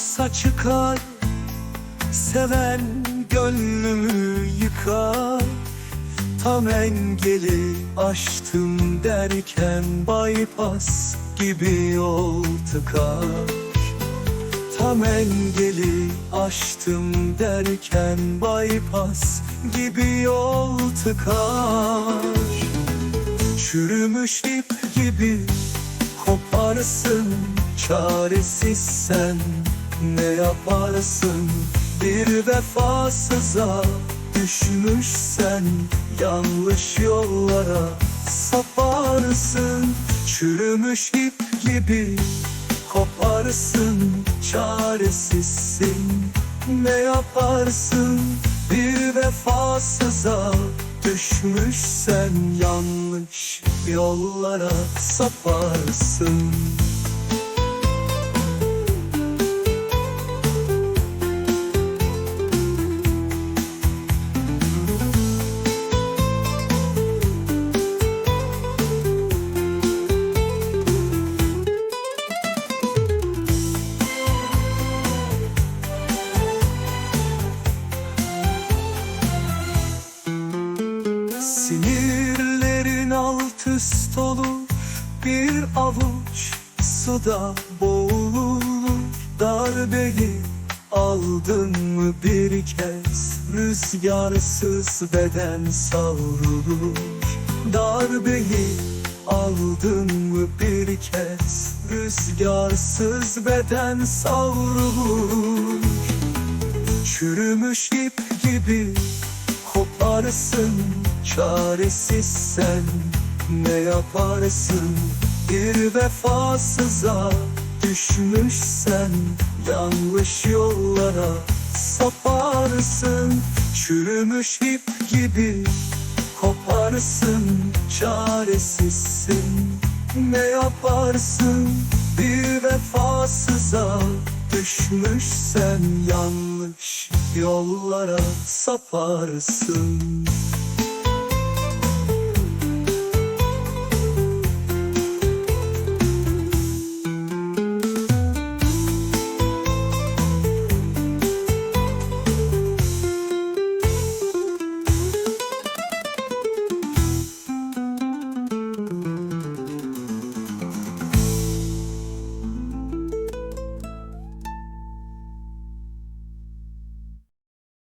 varsa çıkar Seven gönlümü yıkar. Tam engeli aştım derken Bypass gibi yol tıkar. Tam engeli aştım derken Bypass gibi yol tıkar. Çürümüş ip gibi koparsın Çaresiz sen ne yaparsın? Bir vefasıza düşmüşsen Yanlış yollara saparsın. Çürümüş ip gibi koparsın. Çaresizsin. Ne yaparsın? Bir vefasıza düşmüşsen Yanlış yollara saparsın Sinirlerin alt üst olur Bir avuç suda boğulur. Darbeyi aldın mı bir kez Rüzgarsız beden savrulur. Darbeyi aldın mı bir kez Rüzgarsız beden savrulur. Çürümüş ip gibi koparsın Çaresiz sen ne yaparsın? Bir vefasıza düşmüşsen Yanlış yollara saparsın. Çürümüş ip gibi koparsın. Çaresizsin. Ne yaparsın? Bir vefasıza düşmüşsen Yanlış yollara saparsın